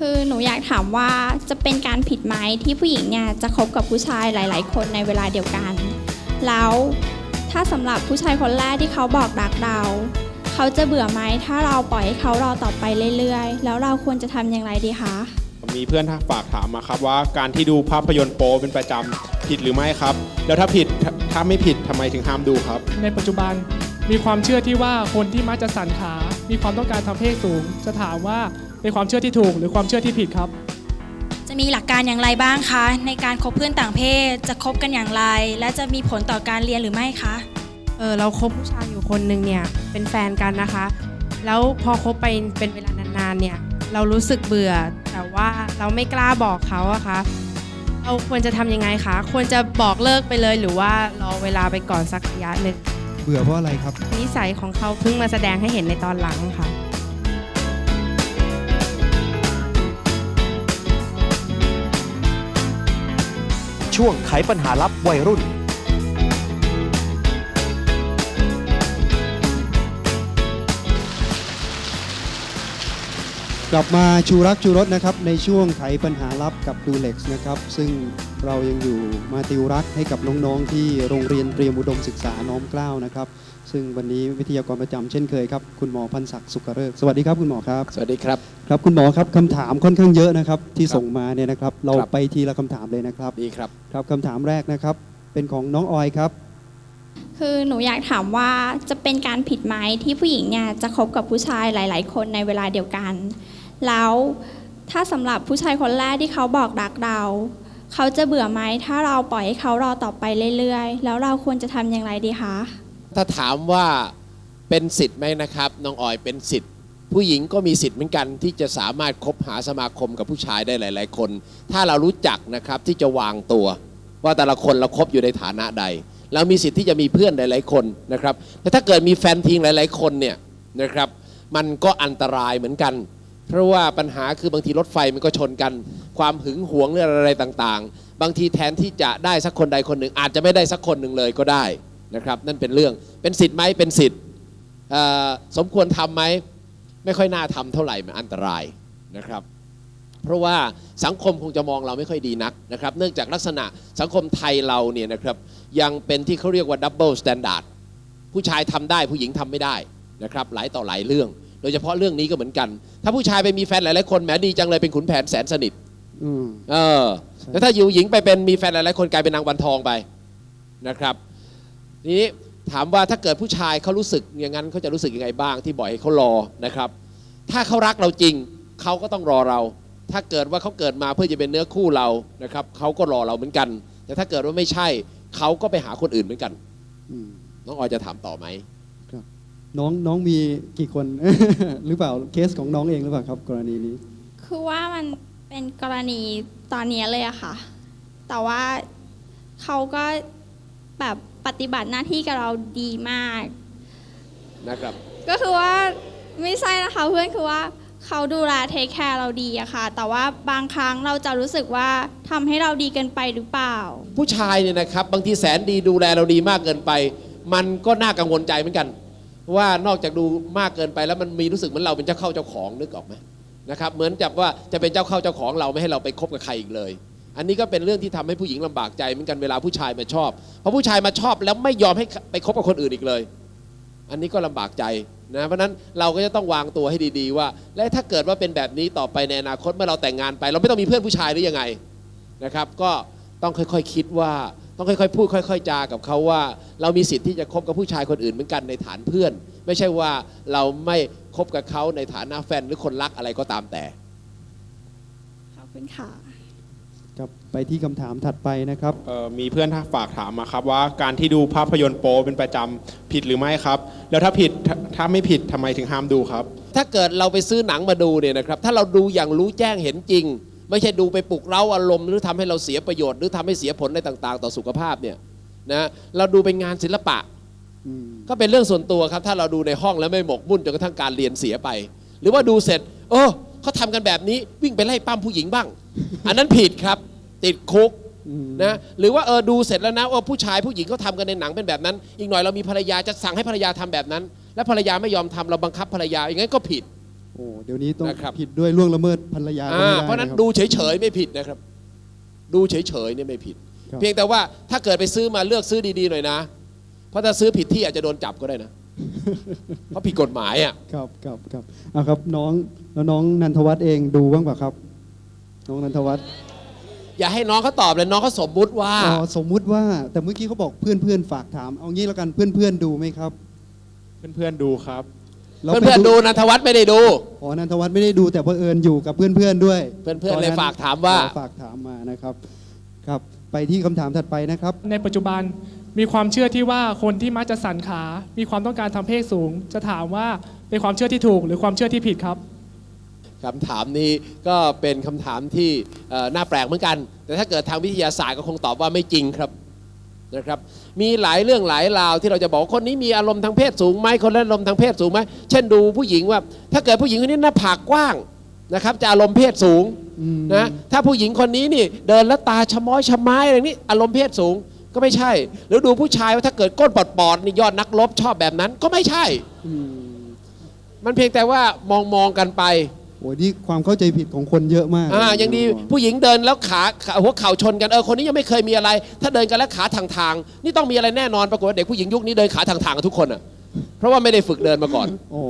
คือหนูอยากถามว่าจะเป็นการผิดไหมที่ผู้หญิงเนี่ยจะคบกับผู้ชายหลาย ๆ คนในเวลาเดียวกัน แล้วถ้าสำหรับผู้ชายคนแรกที่เขาบอกรักเรา เขาจะเบื่อไหมถ้าเราปล่อยให้เขารอต่อไปเรื่อย ๆ แล้วเราควรจะทำอย่างไรดีคะมีเพื่อนฝากถามมาครับว่าการที่ดูภาพยนตร์โป๊เป็นประจำผิดหรือไม่ครับ แล้วถ้าผิดถ้าถ้าไม่ผิดทำไมถึงห้ามดูครับ ในปัจจุบันมีความเชื่อที่ว่าคนที่มักจะสันขา มีความต้องการทางเพศสูง จะถามว่า เป็นความเชื่อที่ถูก หรือความเชื่อที่ผิดครับ จะมีหลักการอย่างไรบ้างคะ ในการคบเพื่อนต่างเพศจะคบกันอย่างไร และจะมีผลต่อการเรียนหรือไม่คะเออเราคบผู้ชายอยู่คนหนึ่งเนี่ยเป็นแฟนกันนะคะ แล้วพอคบไปเป็นเวลานานๆเนี่ยเรารู้สึกเบื่อ แต่ว่าเราไม่กล้าบอกเขาอะคะเราควรจะทำยังไงคะ ควรจะบอกเลิกไปเลย หรือว่ารอเวลาไปก่อนสักระยะหนึ่งเบื่อเพราะอะไรครับ นิสัยของเขาเพิ่งมาแสดงให้เห็นในตอนหลังค่ะ ช่วงไขปัญหาลับวัยรุ่น กลับมาชูรักชูรสนะครับในช่วงไขปัญหาลับกับดูเล็กซ์นะครับ ซึ่งเรายังอยู่มาติวรักให้กับน้องๆที่โรงเรียนเตรียมอุดมศึกษาน้อมเกล้านะครับ ซึ่งวันนี้วิทยากรประจำเช่นเคยครับคุณหมอพันศักดิ์สุขเริกษ์สวัสดีครับคุณหมอครับ สวัสดีครับ ครับคุณหมอครับคำถามค่อนข้างเยอะนะครับที่ครับส่งมาเนี่ยนะครับ เราครับ ไปทีละคำถามเลยนะครับดีครับ ครับคำถามแรกนะครับ เป็นของน้องออยครับ คือหนูอยากถามว่าจะเป็นการผิดไหมที่ผู้หญิงเนี่ยจะคบกับผู้ชายหลาย ๆ คนในเวลาเดียวกัน แล้วถ้าสำหรับผู้ชายคนแรกที่เขาบอกรักเรา เขาจะเบื่อไหมถ้าเราปล่อยให้เขารอต่อไปเรื่อยๆ แล้วเราควรจะทำอย่างไรดีคะถ้าถามว่าเป็นสิทธิ์ไหมนะครับน้องออยเป็นสิทธิ์ ผู้หญิงก็มีสิทธิ์เหมือนกัน ที่จะสามารถคบหาสมาคมกับผู้ชายได้หลาย ๆ คน ถ้าเรารู้จักนะครับที่จะวางตัว ว่าแต่ละคนเราคบอยู่ในฐานะใดเรามีสิทธิ์ที่จะมีเพื่อนหลาย ๆ คนนะครับแต่ถ้าเกิดมีแฟนทิ้งหลาย ๆ คนเนี่ยนะครับ มันก็อันตรายเหมือนกัน เพราะว่าปัญหาคือบางทีรถไฟมันก็ชนกัน ความหึงหวงเรื่องอะไรต่างๆ บางทีแทนที่จะได้สักคนใดคนหนึ่ง อาจจะไม่ได้สักคนหนึ่งเลยก็ได้นะครับ นั่นเป็นเรื่องเป็นสิทธิ์ไหมเป็นสิทธิ์สมควรทำไหมไม่ค่อยน่าทำเท่าไหร่มันอันตรายนะครับเพราะว่าสังคมคงจะมองเราไม่ค่อยดีนักนะครับเนื่องจากลักษณะสังคมไทยเราเนี่ยนะครับยังเป็นที่เขาเรียกว่าดับเบิลสแตนดาร์ดผู้ชายทำได้ผู้หญิงทำไม่ได้นะครับหลายต่อหลายเรื่อง โดยเฉพาะเรื่องนี้ก็เหมือนกัน ถ้าผู้ชายไปมีแฟนหลายๆคนแหมดีจังเลยเป็นขุนแผนแสนสนิทอืมเออแล้วถ้าอยู่หญิงไปเป็นมีแฟนหลายๆคนกลายเป็นนางวันทองไปนะครับทีนี้ถามว่าถ้าเกิดผู้ชายเขารู้สึกอย่างนั้นเขาจะรู้สึกยังไงบ้างที่บ่อยให้เขารอนะครับ ถ้าเขารักเราจริงเขาก็ต้องรอเรา ถ้าเกิดว่าเขาเกิดมาเพื่อจะเป็นเนื้อคู่เรานะครับเขาก็รอเราเหมือนกัน แต่ถ้าเกิดว่าไม่ใช่เขาก็ไปหาคนอื่นเหมือนกันอืมน้องออยจะถามต่อไหม น้องน้องมีกี่คน หรือเปล่าเคสของน้องเองหรือเปล่าครับ กรณีนี้ คือว่ามันเป็นกรณีตอนนี้เลยอะค่ะ แต่ว่าเขาก็แบบปฏิบัติหน้าที่กับเราดีมาก นะครับ ก็คือว่าไม่ใช่นะคะเพื่อนคือว่าเขาดูแลเทคแคร์เราดีอะค่ะ แต่ว่าบางครั้งเราจะรู้สึกว่าทำให้เราดีเกินไปหรือเปล่า ผู้ชายเนี่ยนะครับ บางทีแสนดีดูแลเราดีมากเกินไป มันก็น่ากังวลใจเหมือนกัน ว่านอกจากดูมากเกินไปแล้วมันมีรู้สึกเหมือนเราเป็นเจ้าเข้าเจ้าของนึกออกไหมนะครับเหมือนกับว่าจะเป็นเจ้าเข้าเจ้าของเราไม่ให้เราไปคบกับใครอีกเลย อันนี้ก็เป็นเรื่องที่ทำให้ผู้หญิงลำบากใจเหมือนกันเวลาผู้ชายมาชอบเพราะผู้ชายมาชอบแล้วไม่ยอมให้ไปคบกับคนอื่นอีกเลย อันนี้ก็ลำบากใจนะเพราะฉะนั้นเราก็จะต้องวางตัวให้ดีๆว่า และถ้าเกิดว่าเป็นแบบนี้ต่อไปในอนาคตเมื่อเราแต่งงานไป เราไม่ต้องมีเพื่อนผู้ชายหรือยังไงนะครับ ก็ต้องค่อยๆคิดว่า ต้องค่อยๆพูดค่อย ๆ จากับเขาว่า เรามีสิทธิ์ที่จะคบกับผู้ชายคนอื่นเหมือนกันในฐานเพื่อน ไม่ใช่ว่าเราไม่คบกับเขาในฐานะแฟนหรือคนรักอะไรก็ตามแต่ ขอบคุณค่ะ ครับไปที่คำถามถัดไปนะครับ เอ่อมีเพื่อนฝากถามมาครับว่าการที่ดูภาพยนตร์โป๊เป็นประจำผิดหรือไม่ครับ แล้วถ้าผิดถ้าถ้าไม่ผิดทำไมถึงห้ามดูครับ ถ้าเกิดเราไปซื้อหนังมาดูเนี่ยนะครับ ถ้าเราดูอย่างรู้แจ้งเห็นจริง ไม่ใช่ดูไปปลุกเร้าอารมณ์หรือทำให้เราเสียประโยชน์หรือทำให้เสียผลในต่าง ๆ ต่อสุขภาพเนี่ยนะเราดูเป็นงานศิลปะอืมก็เป็นเรื่องส่วนตัวครับ ถ้าเราดูในห้องแล้วไม่หมกมุ่นจนกระทั่งการเรียนเสียไป หรือว่าดูเสร็จ เออเขาทำกันแบบนี้วิ่งไปไล่ปั้มผู้หญิงบ้าง อันนั้นผิดครับ ติดคุกอืมนะหรือว่าเออดูเสร็จแล้วนะว่าผู้ชายผู้หญิงเขาทำกันในหนังเป็นแบบนั้น อีกหน่อยเรามีภรรยาจะสั่งให้ภรรยาทำแบบนั้น แล้วภรรยาไม่ยอมทำเราบังคับภรรยาอย่างนั้นก็ผิด อ้เดี๋ยวนี้ต้องนะครับ ผิดด้วยล่วงละเมิดภรรยาก็อ่าไม่ได้เพราะฉะนั้นคบ ดูเฉยๆไม่ผิดนะครับ ดูเฉยๆเนี่ยไม่ผิด ครับ เพียงแต่ว่าถ้าเกิดไปซื้อมาเลือกซื้อดีๆหน่อยนะ เพราะถ้าซื้อผิดที่อาจจะโดนจับก็ได้นะ เพราะผิดกฎหมายอะ ครับครับครับเอาครับน้องแล้วน้องนันทวัฒน์เองดูบ้างเปล่ะครับ น้องนันทวัฒน์อย่าให้น้องเขาตอบเลยน้องเขาสมมุติว่า อ๋อสมมุติว่าแต่เมื่อกี้เขาบอกเพื่อนเพื่อนๆฝากถาม เอางี้แล้วกันเพื่อนเพื่อนๆดูไหมครับ เพื่อนๆดูครับ ราไป เพื่อนๆดูนันทวัฒน์ไม่ได้ดู อ๋อนันทวัฒน์ไม่ได้ดูแต่เผอิญอยู่กับเพื่อนเพื่อนๆด้วยเพื่อนๆเลยพระฉะฝากถามว่าอ๋อฝากถามมานะครับ ครับ ไปที่คำถามถัดไปนะครับ ในปัจจุบันมีความเชื่อที่ว่าคนที่มักจะสันขา มีความต้องการทางเพศสูง จะถามว่าเป็นความเชื่อที่ถูก หรือความเชื่อที่ผิดครับ คำถามนี้ก็เป็นคำถามที่เอ่อน่าแปลกเหมือนกัน แต่ถ้าเกิดทางวิทยาศาสตร์ก็คงตอบว่าไม่จริงครับ นะครับ มีหลายเรื่องหลายราวที่เราจะบอกว่าคนนี้มีอารมณ์ทางเพศสูงไหมคนนั้นอารมณ์ทางเพศสูงไหมเช่นดูผู้หญิงว่า ถ้าเกิดผู้หญิงคนนี้หน้าผากกว้างนะครับ จะอารมณ์เพศสูงอืมนะถ้าผู้หญิงคนนี้นี่เดินแล้วตาชะม้อยชะไม้อะไรนี้อารมณ์เพศสูงก็ไม่ใช่หรือดูผู้ชายว่าถ้าเกิดก้นปอดๆนี่ยอดนักรบชอบแบบนั้นก็ไม่ใช่อืมมันเพียงแต่ว่ามองมองกันไป โอ้นี่ความเข้าใจผิดของคนเยอะมาก อ่ายังดีผู้หญิงเดินแล้วขาขาหัวเข่าชนกันเออคนนี้ยังไม่เคยมีอะไร ถ้าเดินกันแล้วขาทางทางๆนี่ต้องมีอะไรแน่นอนปรากฏว่าเด็กผู้หญิงยุคนี้เดินขาทางทางๆกันทุกคนอะเพราะว่าไม่ได้ฝึกเดินมาก่อน อ๋อ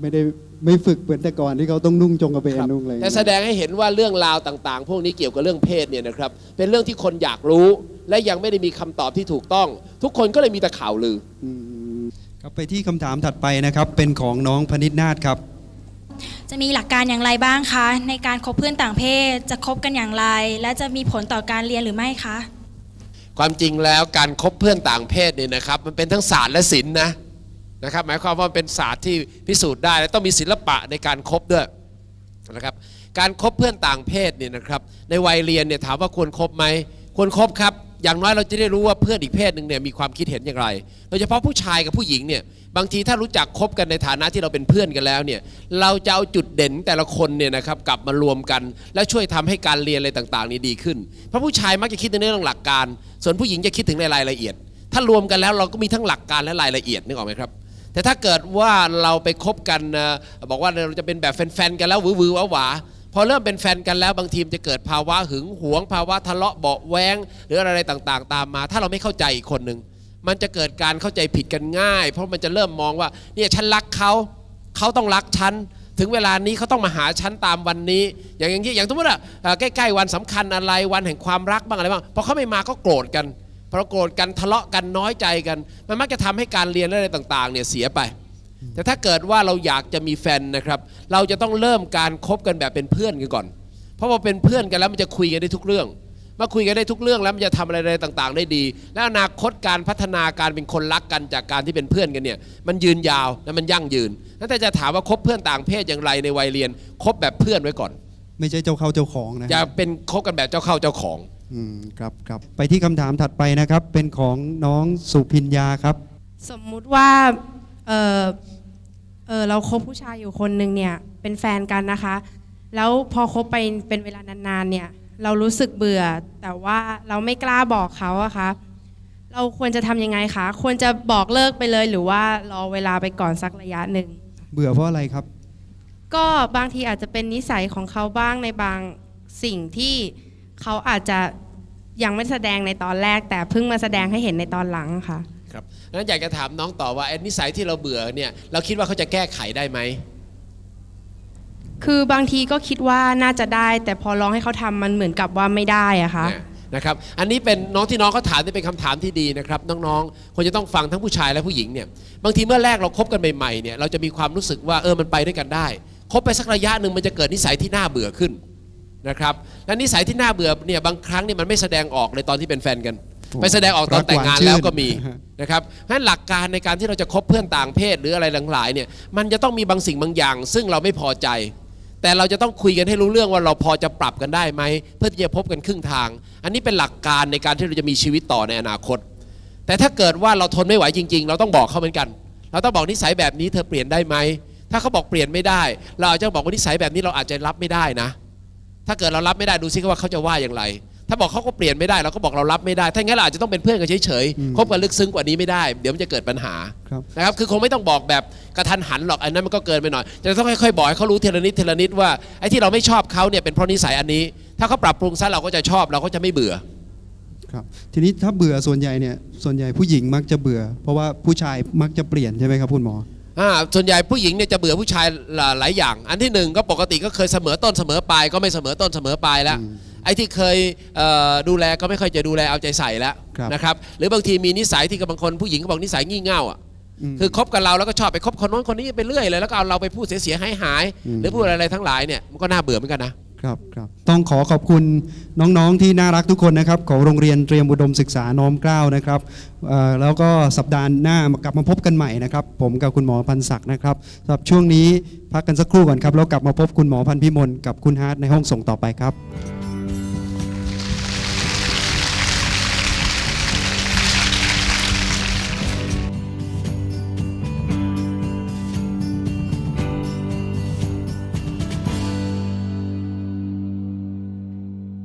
ไม่ได้ไม่ฝึกเหมือนแต่ก่อนที่เขาต้องนุ่งจงกระเบนครับนุ่งอะไรแต่แสดงให้เห็นว่าเรื่องราวต่างๆ พวกนี้เกี่ยวกับเรื่องเพศเนี่ยนะครับ เป็นเรื่องที่คนอยากรู้ และยังไม่ได้มีคำตอบที่ถูกต้อง ทุกคนก็เลยมีแต่ข่าวลือ อืมครับไปที่คำถามถัดไปนะครับ เป็นของน้องพนิษนาถครับ จะมีหลักการอย่างไรบ้างคะ ในการคบเพื่อนต่างเพศ จะคบกันอย่างไร และจะมีผลต่อการเรียนหรือไม่คะ ความจริงแล้วการคบเพื่อนต่างเพศเนี่ยนะครับ มันเป็นทั้งศาสตร์และศิลป์นะนะครับ หมายความว่ามันเป็นศาสตร์ที่พิสูจน์ได้ และต้องมีศิลปะในการคบด้วยนะครับ การคบเพื่อนต่างเพศเนี่ยนะครับ ในวัยเรียนเนี่ยถามว่าควรคบไหมควรคบครับ อย่างน้อยเราจะได้รู้ว่าเพื่อนอีกเพศหนึ่งเนี่ยมีความคิดเห็นอย่างไร โดยเฉพาะผู้ชายกับผู้หญิงเนี่ยบางทีถ้ารู้จักคบกันในฐานะที่เราเป็นเพื่อนกันแล้วเนี่ยเราจะเอาจุดเด่นแต่ละคนเนี่ยนะครับกลับมารวมกัน และช่วยทำให้การเรียนอะไรต่างๆ นี่ดีขึ้น เพราะผู้ชายมักจะคิดในเรื่องหลักการ ส่วนผู้หญิงจะคิดถึงในรายละเอียด ถ้ารวมกันแล้วเราก็มีทั้งหลักการและรายละเอียดนึกออกไหมครับแต่ถ้าเกิดว่าเราไปคบกันบอกว่าเราจะเป็นแบบแฟนๆกันแล้ววือๆหวาๆ อเริ่มเป็นแฟนกันแล้วบางทีมจะเกิดภาวะหึงหวง ภาวะทะเลาะเบาแวงหรืออะไรต่างๆ ตามมา ถ้าเราไม่เข้าใจอีกคนหนึ่งมันจะเกิดการเข้าใจผิดกันง่าย เพราะมันจะเริ่มมองว่าเนี่ยฉันรักเขาเขาต้องรักฉันถึงเวลานี้เขาต้องมาหาฉันตามวันนี้ อย่างอย่างที่อย่างสมมติว่อ่อใกล้ๆวันสำคัญอะไรวันแห่งความรักบ้างอะไรบ้างพอเขาไม่มาก็โกรธกันพอโกรธกันทะเลาะกันน้อยใจกัน มันมักจะทำให้การเรียนและอะไรต่างๆเนี่ยเสียไป แต่ถ้าเกิดว่าเราอยากจะมีแฟนนะครับ เราจะต้องเริ่มการคบกันแบบเป็นเพื่อนกันก่อน เพราะว่าเป็นเพื่อนกันแล้วมันจะคุยกันได้ทุกเรื่องเมื่อคุยกันได้ทุกเรื่องแล้วมันจะทำอะไรๆต่างๆ ได้ดี และอนาคตการพัฒนาการเป็นคนรักกันจากการที่เป็นเพื่อนกันเนี่ยมันยืนยาวและมันยั่งยืนแต่จะถามว่าคบเพื่อนต่างเพศอย่างไรในวัยเรียนคบแบบเพื่อนไว้ก่อน ไม่ใช่เจ้าเข้าเจ้าของนะอย่าเป็นคบกันแบบเจ้าเข้าเจ้าของอืมครับครับไปที่คำถามถัดไปนะครับเป็นของน้องสุพิญญาครับ สมมุติว่า เออเออเราคบผู้ชายอยู่คนหนึ่งเนี่ยเป็นแฟนกันนะคะ แล้วพอคบไปเป็นเวลานานๆเนี่ยเรารู้สึกเบื่อ แต่ว่าเราไม่กล้าบอกเขาอะคะเราควรจะทำยังไงคะ ควรจะบอกเลิกไปเลย หรือว่ารอเวลาไปก่อนสักระยะหนึ่ง เบื่อเพราะอะไรครับ ก็บางทีอาจจะเป็นนิสัยของเขาบ้างในบางสิ่งที่เขาอาจจะยังไม่แสดงในตอนแรก แต่เพิ่งมาแสดงให้เห็นในตอนหลังค่ะ ครับนั้นอยากจะถามน้องต่อว่าไอ้นิสัยที่เราเบื่อเนี่ยเราคิดว่าเขาจะแก้ไขได้ไหมคือบางทีก็คิดว่าน่าจะได้ แต่พอลองให้เขาทำมันเหมือนกับว่าไม่ได้อะคะนะนะครับ อันนี้เป็นน้องที่น้องเขาถามนี่เป็นคำถามที่ดีนะครับน้องๆควรจะต้องฟังทั้งผู้ชายและผู้หญิงเนี่ยบางทีเมื่อแรกเราคบกันใหม่ๆเนี่ยเราจะมีความรู้สึกว่าเออมันไปด้วยกันได้คบไปสักระยะหนึ่งมันจะเกิดนิสัยที่น่าเบื่อขึ้นนะครับและนิสัยที่น่าเบื่อเนี่ยบางครั้งเนี่ยมันไม่แสดงออกเลยตอนที่เป็นแฟนกันโอ้ ไปแสดงออกตอนแต่งงานรักหวานชื่นแล้วก็มีฮะนะครับเพราะฉะนั้นหลักการในการที่เราจะคบเพื่อนต่างเพศหรืออะไรหลายๆเนี่ยมันจะต้องมีบางสิ่งบางอย่าง ซึ่งเราไม่พอใจ แต่เราจะต้องคุยกันให้รู้เรื่องว่าเราพอจะปรับกันได้ไหมเพื่อที่จะพบกันครึ่งทาง อันนี้เป็นหลักการในการที่เราจะมีชีวิตต่อในอนาคต แต่ถ้าเกิดว่าเราทนไม่ไหวจริง ๆ เราต้องบอกเขาเหมือนกัน เราต้องบอกนิสัยแบบนี้เธอเปลี่ยนได้ไหมถ้าเขาบอกเปลี่ยนไม่ได้ เราอาจจะบอกว่านิสัยแบบนี้เราอาจจะรับไม่ได้นะ ถ้าเกิดเรารับไม่ได้ดูซิว่าเขาจะว่าอย่างไร ถ้าบอกเขาก็เปลี่ยนไม่ได้เราก็บอกเรารับไม่ได้ ถ้างั้นเราอาจจะต้องเป็นเพื่อนกันเฉยอืมๆคบกันลึกซึ้งกว่านี้ไม่ได้ เดี๋ยวมันจะเกิดปัญหาครับ นะครับคือคงไม่ต้องบอกแบบกระทันหันหรอกอันนั้นมันก็เกินไปหน่อยจะต้องค่อยๆบอกให้เขารู้เทละนิดเทละนิดว่าไอ้ที่เราไม่ชอบเขาเนี่ยเป็นเพราะนิสัยอันนี้ ถ้าเขาปรับปรุงซะเราก็จะชอบเราก็จะไม่เบื่อ ครับทีนี้ถ้าเบื่อส่วนใหญ่เนี่ยส่วนใหญ่ผู้หญิงมักจะเบื่อ เพราะว่าผู้ชายมักจะเปลี่ยนใช่ไหมครับคุณหมอ อ่าส่วนใหญ่ผู้หญิงเนี่ยจะเบื่อผู้ชายหลาหลายอย่าง อันที่หนึ่งก็ปกติก็เคยเสมอต้นเสมอปลายก็ไม่เสมอต้นเสมอปลายแล้ว อืม ไอ้ที่เคยเอ่อดูแลก็ไม่ค่อยจะดูแลเอาใจใส่แล้วครับ นะครับหรือบางทีมีนิสัยที่กับบางคนผู้หญิงก็บอกนิสัยงี่เง่าอะ ม คือคบกับเราแล้วก็ชอบไปคบคนโน้นคนนี้ไปเรื่อยเลยแล้วก็เอาเราไปพูดเสียหายหายๆอืม หรือพูดอะไรทั้งหลายเนี่ยมันก็น่าเบื่อเหมือนกันนะครับครับต้องขอขอบคุณน้องๆที่น่ารักทุกคนนะครับของโรงเรียนเตรียมอุดมศึกษาน้อมเกล้านะครับเอ่อแล้วก็สัปดาห์หน้ามากลับมาพบกันใหม่นะครับ ผมกับคุณหมอพันศักดิ์นะครับสำหรับช่วงนี้พักกันสักครู่ก่อนครับแล้วกลับมาพบคุณหมอพันพิมลกับคุณฮาร์ดในห้องส่งต่อไปครับ